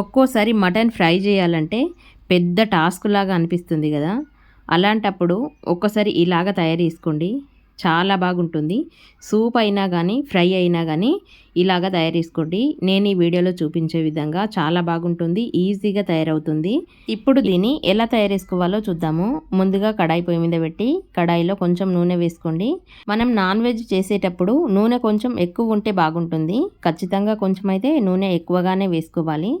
ఒక్కోసారి mutton fry చేయాలంటే పెద్ద టాస్క్ లాగా అనిపిస్తుంది కదా. అలాంటప్పుడు ఒక్కసారి ఇలాగ తయారు చేసుకోండి. చాలా బాగుంటుంది. సూప్ అయినా కానీ ఫ్రై అయినా కానీ ఇలాగ తయారు చేసుకోండి. నేను ఈ వీడియోలో చూపించే విధంగా చాలా బాగుంటుంది ఈజీగా తయారవుతుంది. ఇప్పుడు దీన్ని ఎలా తయారు చేసుకోవాలో చూద్దాము. ముందుగా కడాయి పొయ్యి మీద పెట్టి కడాయిలో కొంచెం నూనె వేసుకోండి. మనం నాన్ వెజ్ చేసేటప్పుడు నూనె కొంచెం ఎక్కువ ఉంటే బాగుంటుంది. ఖచ్చితంగా కొంచెం అయితే నూనె ఎక్కువగానే వేసుకోవాలి.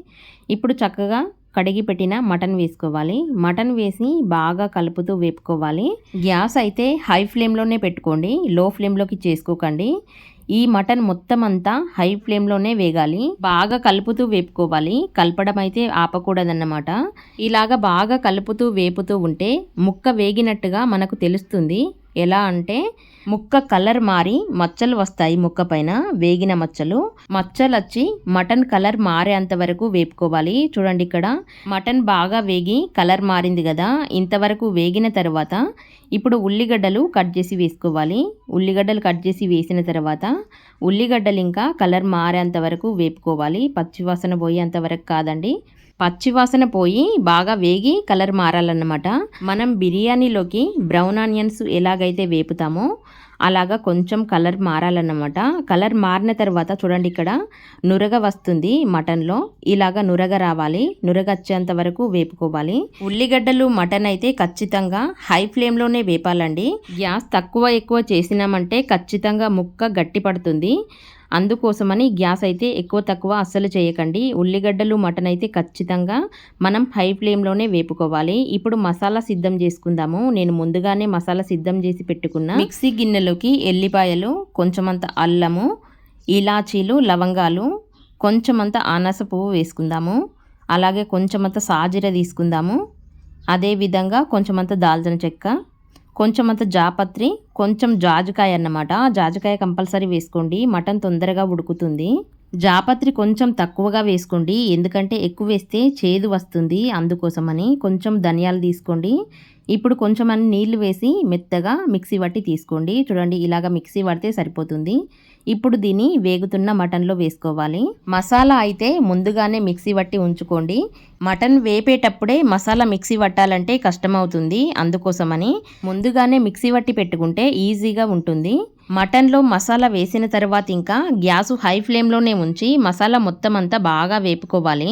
ఇప్పుడు చక్కగా కడిగి పెట్టిన మటన్ వేసుకోవాలి. మటన్ వేసి బాగా కలుపుతూ వేపుకోవాలి. గ్యాస్ అయితే హై ఫ్లేమ్లోనే పెట్టుకోండి. లో ఫ్లేమ్లోకి చేసుకోకండి. ఈ మటన్ మొత్తం అంతా హై ఫ్లేమ్లోనే వేగాలి. బాగా కలుపుతూ వేపుకోవాలి. కలపడం అయితే ఆపకూడదన్నమాట. ఇలాగా బాగా కలుపుతూ వేపుతూ ఉంటే ముక్క వేగినట్టుగా మనకు తెలుస్తుంది. ఎలా అంటే ముక్క కలర్ మారి మచ్చలు వస్తాయి ముక్క పైన వేగిన మచ్చలు. మచ్చలు వచ్చి మటన్ కలర్ మారేంత వరకు వేపుకోవాలి. చూడండి ఇక్కడ మటన్ బాగా వేగి కలర్ మారింది కదా ఇంతవరకు వేగిన తర్వాత ఇప్పుడు ఉల్లిగడ్డలు కట్ చేసి వేసుకోవాలి. ఉల్లిగడ్డలు కట్ చేసి వేసిన తర్వాత ఉల్లిగడ్డలు ఇంకా కలర్ మారేంత వరకు వేపుకోవాలి. పచ్చివాసన పోయేంత వరకు కాదండి. పచ్చివాసన పోయి బాగా వేగి కలర్ మారాలన్నమాట. మనం బిర్యానీలోకి బ్రౌన్ ఆనియన్స్ ఎలాగైతే వేపుతామో అలాగా కొంచెం కలర్ మారాలన్నమాట. కలర్ మారిన తర్వాత చూడండి ఇక్కడ నురగ వస్తుంది మటన్లో. ఇలాగా నురగ రావాలి నురగ వచ్చేంత వరకు వేపుకోవాలి. ఉల్లిగడ్డలు మటన్ అయితే ఖచ్చితంగా హై ఫ్లేమ్లోనే వేపాలండి. గ్యాస్ తక్కువ ఎక్కువ చేసినామంటే ఖచ్చితంగా ముక్క గట్టి పడుతుంది అందుకోసమని గ్యాస్ అయితే ఎక్కువ తక్కువ అస్సలు చేయకండి. ఉల్లిగడ్డలు మటన్ అయితే ఖచ్చితంగా మనం హై ఫ్లేమ్లోనే వేపుకోవాలి. ఇప్పుడు మసాలా సిద్ధం చేసుకుందాము. నేను ముందుగానే మసాలా సిద్ధం చేసి పెట్టుకున్న మిక్సీ గిన్నెలోకి ఎల్లిపాయలు కొంచెమంత అల్లము ఇలాచీలు లవంగాలు కొంచెమంత ఆనస పువ్వు వేసుకుందాము. అలాగే కొంచెమంత సాజిర తీసుకుందాము. అదేవిధంగా కొంచెమంత దాల్చిన చెక్క కొంచెమంత జాపత్రి కొంచెం జాజికాయ అన్నమాట జాజికాయ కంపల్సరీ వేసుకోండి. మటన్ తొందరగా ఉడుకుతుంది. జాపత్రి కొంచెం తక్కువగా వేసుకోండి. ఎందుకంటే ఎక్కువ వేస్తే చేదు వస్తుంది అందుకోసమని కొంచెం ధనియాలు తీసుకోండి. ఇప్పుడు కొంచెం అన్ని నీళ్ళు వేసి మెత్తగా మిక్సీ పట్టి తీసుకోండి. చూడండి ఇలాగ మిక్సీ పడితే సరిపోతుంది. ఇప్పుడు దీన్ని వేగుతున్న మటన్లో వేసుకోవాలి. మసాలా అయితే ముందుగానే మిక్సీ పట్టి ఉంచుకోండి. మటన్ వేపేటప్పుడే మసాలా మిక్సీ పట్టాలంటే కష్టమవుతుంది. అందుకోసమని ముందుగానే మిక్సీ పట్టి పెట్టుకుంటే ఈజీగా ఉంటుంది. మటన్లో మసాలా వేసిన తర్వాత ఇంకా గ్యాస్ హై ఫ్లేమ్లోనే ఉంచి మసాలా మొత్తం అంతా బాగా వేపుకోవాలి.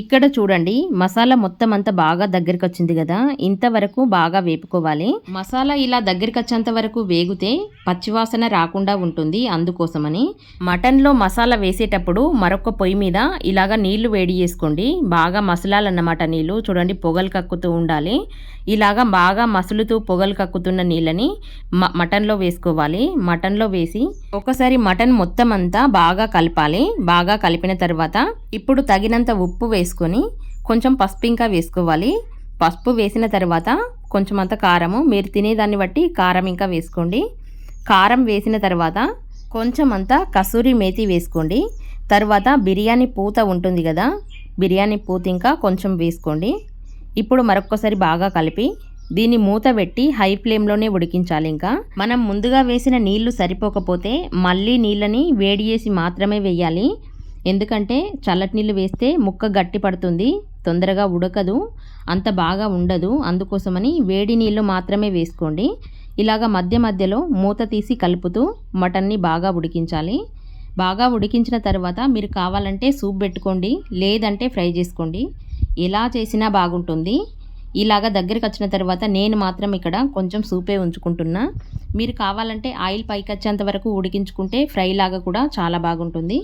ఇక్కడ చూడండి మసాలా మొత్తం అంతా బాగా దగ్గరికి వచ్చింది కదా ఇంతవరకు బాగా వేపుకోవాలి. మసాలా ఇలా దగ్గరికి వచ్చేంత వరకు వేగితే పచ్చివాసన రాకుండా ఉంటుంది అందుకోసమని. మటన్లో మసాలా వేసేటప్పుడు మరొక పొయ్యి మీద ఇలాగా నీళ్ళు వేడి చేసుకోండి. బాగా మసలాలన్నమాట నీళ్ళు చూడండి పొగలు కక్కుతూ ఉండాలి. ఇలాగా బాగా మసులుతూ పొగలు కక్కుతున్న నీళ్ళని మటన్లో వేసుకోవాలి. మటన్లో వేసి ఒకసారి మటన్ మొత్తం అంతా బాగా కలపాలి. బాగా కలిపిన తర్వాత ఇప్పుడు తగినంత ఉప్పు వేసుకొని కొంచెం పసుపు ఇంకా వేసుకోవాలి. పసుపు వేసిన తర్వాత కొంచెం అంత కారము. మీరు తినేదాన్ని బట్టి కారం ఇంకా వేసుకోండి. కారం వేసిన తర్వాత కొంచెం అంతా కసూరి మేతి వేసుకోండి. తర్వాత బిర్యానీ పూత ఉంటుంది కదా బిర్యానీ పూత ఇంకా కొంచెం వేసుకోండి. ఇప్పుడు మరొక్కసారి బాగా కలిపి దీన్ని మూత పెట్టి హై ఫ్లేమ్లోనే ఉడికించాలి ఇంకా. మనం ముందుగా వేసిన నీళ్ళు సరిపోకపోతే మళ్ళీ నీళ్ళని వేడి చేసి మాత్రమే వేయాలి. ఎందుకంటే చల్లటి నీళ్ళు వేస్తే ముక్క గట్టి పడుతుంది తొందరగా ఉడకదు అంత బాగా ఉండదు. అందుకోసమని వేడి నీళ్ళు మాత్రమే వేసుకోండి. ఇలాగ మధ్య మధ్యలో మూత తీసి కలుపుతూ మటన్ని బాగా ఉడికించాలి. బాగా ఉడికించిన తర్వాత మీరు కావాలంటే సూప్ పెట్టుకోండి లేదంటే ఫ్రై చేసుకోండి. ఎలా చేసినా బాగుంటుంది. ఇలాగా దగ్గరికి వచ్చిన తర్వాత నేను మాత్రం ఇక్కడ కొంచెం సూపే ఉంచుకుంటున్నా. మీరు కావాలంటే ఆయిల్ పైకి వచ్చేంత వరకు ఉడికించుకుంటే ఫ్రై లాగా కూడా చాలా బాగుంటుంది.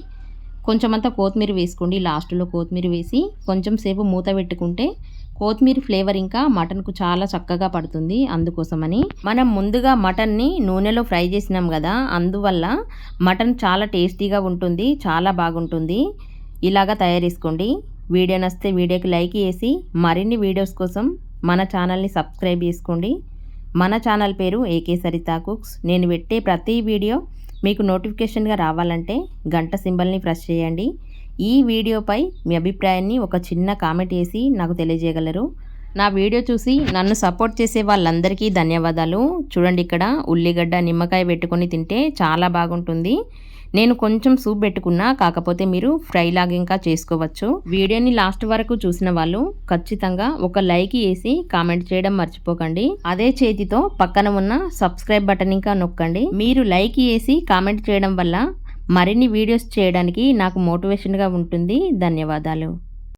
కొంచెం అంతా కొత్తిమీర వేసుకోండి లాస్ట్లో కొత్తిమీర వేసి కొంచెం సేపు మూత పెట్టుకుంటే కొత్తిమీర ఫ్లేవర్ ఇంకా మటన్కు చాలా చక్కగా పడుతుంది అందుకోసమని. మనం ముందుగా మటన్ని నూనెలో ఫ్రై చేసినాం కదా అందువల్ల మటన్ చాలా టేస్టీగా ఉంటుంది చాలా బాగుంటుంది. ఇలాగా తయారు చేసుకోండి. వీడియో నచ్చితే వీడియోకి లైక్ చేసి మరిన్ని వీడియోస్ కోసం మన ఛానల్ని సబ్స్క్రైబ్ చేసుకోండి. మన ఛానల్ పేరు ఏకే సరితా కుక్స్. నేను పెట్టే ప్రతి వీడియో మీకు నోటిఫికేషన్గా రావాలంటే గంట సింబల్ని ప్రెస్ చేయండి. ఈ వీడియోపై మీ అభిప్రాయాన్ని ఒక చిన్న కామెంట్ వేసి నాకు తెలియజేయగలరు. నా వీడియో చూసి నన్ను సపోర్ట్ చేసే వాళ్ళందరికీ ధన్యవాదాలు. చూడండి ఇక్కడ ఉల్లిగడ్డ నిమ్మకాయ పెట్టుకొని తింటే చాలా బాగుంటుంది. నేను కొంచెం సూప్ పెట్టుకున్నా కాకపోతే మీరు ఫ్రై లాగా ఇంకా చేసుకోవచ్చు. వీడియోని లాస్ట్ వరకు చూసిన వాళ్ళు ఖచ్చితంగా ఒక లైక్ వేసి కామెంట్ చేయడం మర్చిపోకండి. అదే చేతితో పక్కన ఉన్న సబ్స్క్రైబ్ బటన్ ఇంకా నొక్కండి. మీరు లైక్ వేసి కామెంట్ చేయడం వల్ల మరిన్ని వీడియోస్ చేయడానికి నాకు మోటివేషన్గా ఉంటుంది. ధన్యవాదాలు.